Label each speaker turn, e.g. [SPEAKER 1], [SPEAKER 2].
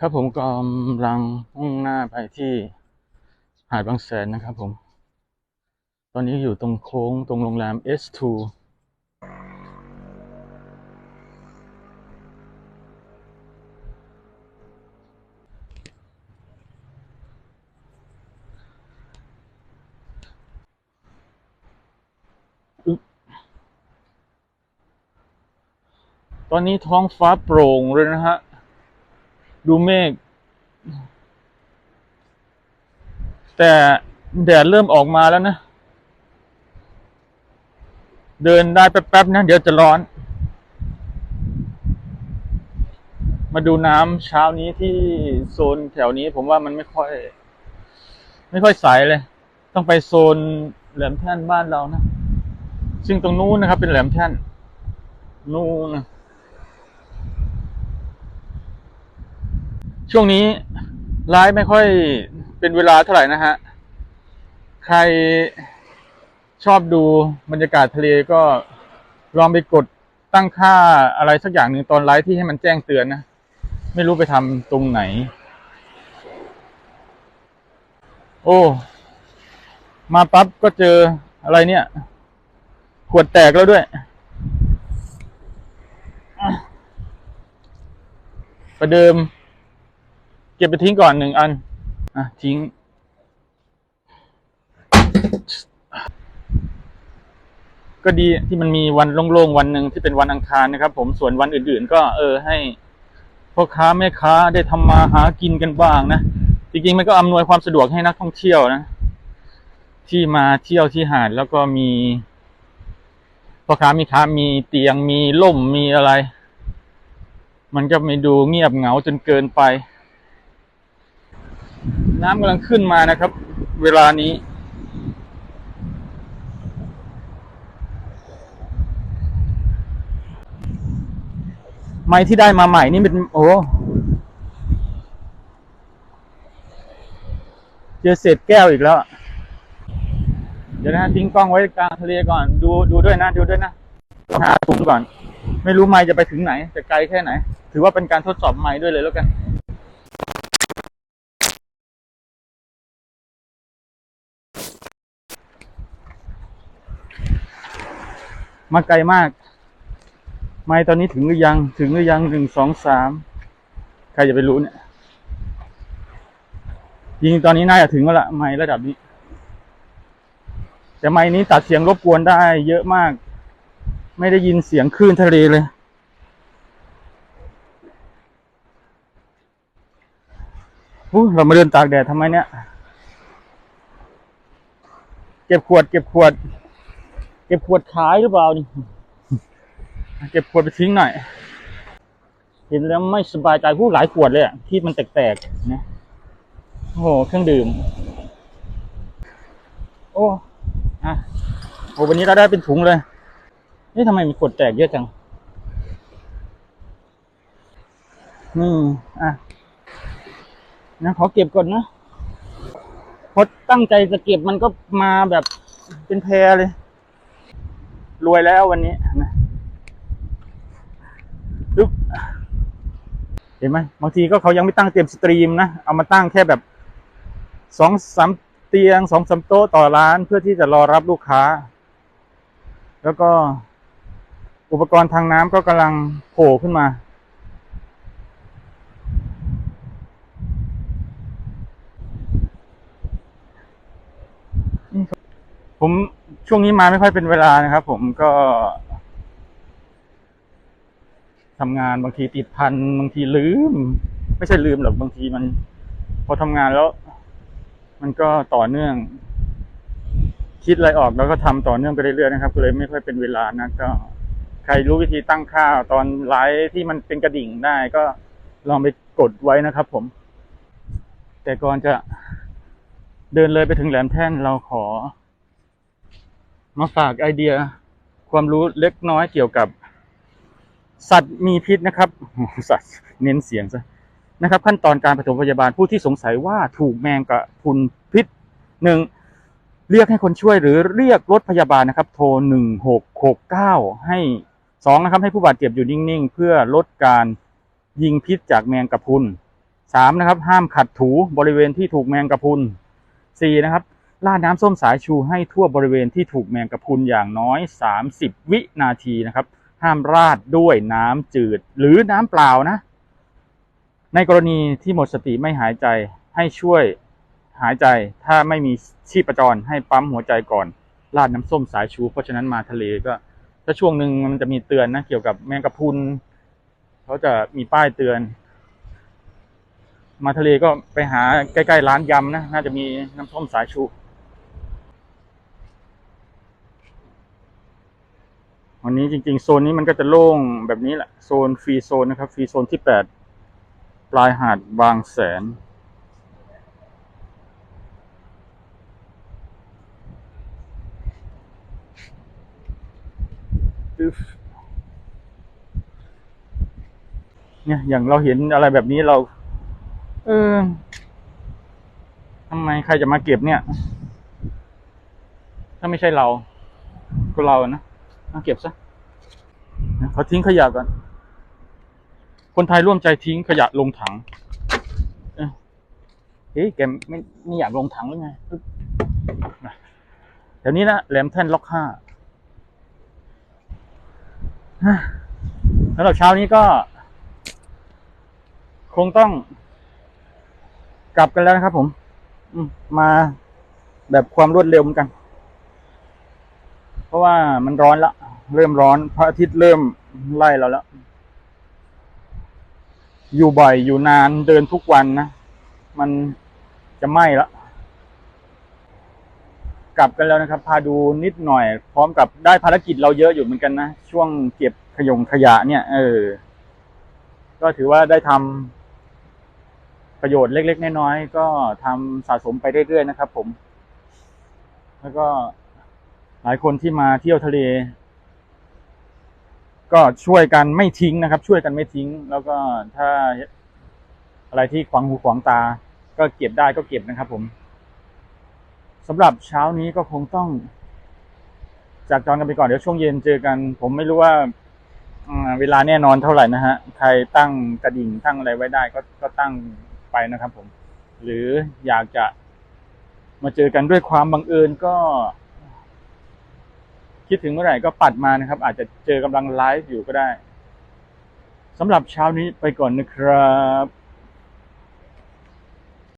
[SPEAKER 1] ครับผมกำลังมุ่งหน้าไปที่หาดบางแสนนะครับผม ตอนนี้อยู่ตรงโค้งตรงโรงแรม S2 ตอนนี้ท้องฟ้าโปร่งเลยนะฮะ ดูเมฆแต่แดดเริ่มออกมาแล้วนะ เดินได้แป๊บๆนะเดี๋ยวจะร้อน มาดูน้ำเช้านี้ที่โซนแถวนี้ผมว่ามันไม่ค่อย ไม่ค่อยใสเลย ต้องไปโซนแหลมแท่นบ้านเรานะ ซึ่งตรงนู้นนะครับเป็นแหลมแท่น นู้นนะ ช่วงนี้ไลฟ์ไม่ค่อยเป็นเวลาเท่าไหร่นะฮะ ใครชอบดูบรรยากาศทะเลก็ลองไปกดตั้งค่าอะไรสักอย่างหนึ่งตอนไลฟ์ที่ให้มันแจ้งเตือนนะ ไม่รู้ไปทำตรงไหน โอ้ มาปั๊บก็เจออะไรเนี่ย ขวดแตกแล้วด้วยประเดิม เก็บไปทิ้งก่อนหนึ่งอัน อะ ทิ้ง ก็ดีที่มันมีวันโล่งๆ วันหนึ่งที่เป็นวันอังคารนะครับ ผมส่วนวันอื่น ๆ ก็เออให้พ่อค้าแม่ค้าได้ทำมาหากินกันบ้างนะจริงๆมันก็อำนวยความสะดวกให้นักท่องเที่ยวนะที่มาเที่ยวที่หาดแล้วก็มีพ่อค้าแม่ค้ามีเตียงมีล่มมีอะไร มันก็ไม่ดูเงียบเหงาจนเกินไป น้ำกำลังขึ้นมานะครับ เวลานี้ ไม้ที่ได้มาใหม่นี่เป็นโอ้เจอเศษแก้วอีกแล้ว เดี๋ยวนะทิ้งกล้องไว้กลางทะเลก่อน ดูดูด้วยนะดูด้วยนะหาถุงก่อน ไม่รู้ไม้จะไปถึงไหน จะไกลแค่ไหน ถือว่าเป็นการทดสอบไม้ด้วยเลยแล้วกัน มาไกลมาก ไม่ตอนนี้ถึงหรือยัง ถึงหรือยังหนึ่งสองสามใครจะไปรู้เนี่ยจริงตอนนี้น่าจะถึงแล้วละไม่ระดับนี้ แต่ไม้นี้ตัดเสียงรบกวนได้เยอะมาก ไม่ได้ยินเสียงคลื่นทะเลเลยเรามาเดินตากแดดทำไมเนี่ย เก็บขวด เก็บขวด เก็บขวดขายหรือเปล่านี่ เก็บขวดไปทิ้งหน่อย เห็นแล้วไม่สบายใจผู้หลายขวดเลยอะที่มันแตกๆนะโอ้โหเครื่องดื่ม โอ้อะโอ้วันนี้เราได้เป็นถุงเลยนี่ทำไมมีขวดแตกเยอะจังอืมอะนะขอเก็บก่อนนะพอตั้งใจจะเก็บมันก็มาแบบเป็นแพรเลย รวยแล้ววันนี้นะปึ๊บเห็นไหมบางทีก็เขายังไม่ตั้งเต็มสตรีมนะเอามาตั้งแค่แบบสองสามเตียงสองสามโต๊ะต่อร้านเพื่อที่จะรอรับลูกค้า แล้วก็อุปกรณ์ทางน้ำก็กำลังโผล่ขึ้นมา ผม ช่วงนี้มาไม่ค่อยเป็นเวลานะครับ ผมก็ทำงานบางทีติดพันบางทีลืม ไม่ใช่ลืมหรอกบางทีมัน พอทำงานแล้ว มันก็ต่อเนื่อง คิดอะไรออกแล้วก็ทำต่อเนื่องไปเรื่อยๆนะครับ ก็เลยไม่ค่อยเป็นเวลานะก็ ใครรู้วิธีตั้งค่าตอนไลฟ์ที่มันเป็นกระดิ่งได้ก็ลองไปกดไว้นะครับ ผม แต่ก่อนจะเดินเลยไปถึงแหลมแท่นเราขอ มาฝากไอเดียความรู้เล็กน้อยเกี่ยวกับ สัตว์มีพิษนะครับสัตว์เน้นเสียงซะนะครับ ขั้นตอนการปฐมพยาบาลผู้ที่สงสัยว่าถูกแมงกะพรุนพิษหนึ่งเรียกให้คนช่วยหรือเรียกรถพยาบาลนะครับ โทรหนึ่งหกหกเก้าให้สองนะครับ ให้ผู้บาดเจ็บอยู่นิ่งๆ เพื่อลดการยิงพิษจากแมงกะพรุนสามนะครับ ห้ามขัดถูบริเวณที่ถูกแมงกะพรุนสี่นะครับ ราดน้ำส้มสายชูให้ทั่วบริเวณที่ถูกแมงกะพรุนอย่างน้อยสามสิบวินาทีนะครับ ห้ามราดด้วยน้ำจืดหรือน้ำเปล่านะ ในกรณีที่หมดสติไม่หายใจให้ช่วยหายใจถ้าไม่มีชีพจรให้ปั๊มหัวใจก่อนราดน้ำส้มสายชู เพราะฉะนั้นมาทะเลก็ถ้าช่วงหนึ่งมันจะมีเตือนนะ เกี่ยวกับแมงกะพรุนเขาจะมีป้ายเตือน มาทะเลก็ไปหาใกล้ๆร้านยำนะ น่าจะมีน้ำส้มสายชู วันนี้จริงๆ โซนนี้มันก็จะโล่งแบบนี้แหละ โซนฟรีโซนนะครับ ฟรีโซนที่แปดปลายหาดบางแสนอึ๊บเนี่ย อย่างเราเห็นอะไรแบบนี้เรา เออทำไมใครจะมาเก็บเนี่ย ถ้าไม่ใช่เรา ก็เราอะ นะมาเก็บซะเขาทิ้งขยะก่อน คนไทยร่วมใจทิ้งขยะลงถังเอ้ยเฮ้ยแกไม่ไม่อยากลงถังหรือไงอึ๊บนะเดี๋ยวนี้นะแหลมแท่นล็อกห้าสำหรับเช้านี้ก็ คงต้อง กลับกันแล้วนะครับผมมมาแบบความรวดเร็วเหมือนกัน เพราะว่ามันร้อนละ เริ่มร้อนพระอาทิตย์เริ่มไล่เราแล้ว อยู่บ่อยอยู่นานเดินทุกวันนะ มันจะไหม้ละกลับกันแล้วนะครับ พาดูนิดหน่อย พร้อมกับได้ภารกิจเราเยอะอยู่เหมือนกันนะ ช่วงเก็บขยงขยะเนี่ย เออ ก็ถือว่าได้ทำประโยชน์เล็ก ๆ น้อยๆก็ทำสะสมไปเรื่อย ๆ นะครับผม แล้วก็ หลายคนที่มาเที่ยวทะเล ก็ช่วยกันไม่ทิ้งนะครับ ช่วยกันไม่ทิ้ง แล้วก็ถ้าอะไรที่ขวางหูขวางตา ก็เก็บได้ก็เก็บนะครับผมสำหรับเช้านี้ก็คงต้อง จากจอนกันไปก่อนเดี๋ยวช่วงเย็นเจอกัน ผมไม่รู้ว่าอ่าเวลาแน่นอนเท่าไหร่นะฮะ ใครตั้งกระดิ่งตั้งอะไรไว้ได้ก็ก็ตั้งไปนะครับผม หรืออยากจะมาเจอกันด้วยความบังเอิญก็ คิดถึงเมื่อไหร่ก็ปัดมานะครับ อาจจะเจอกำลังไลฟ์อยู่ก็ได้สำหรับเช้านี้ไปก่อนนะครับ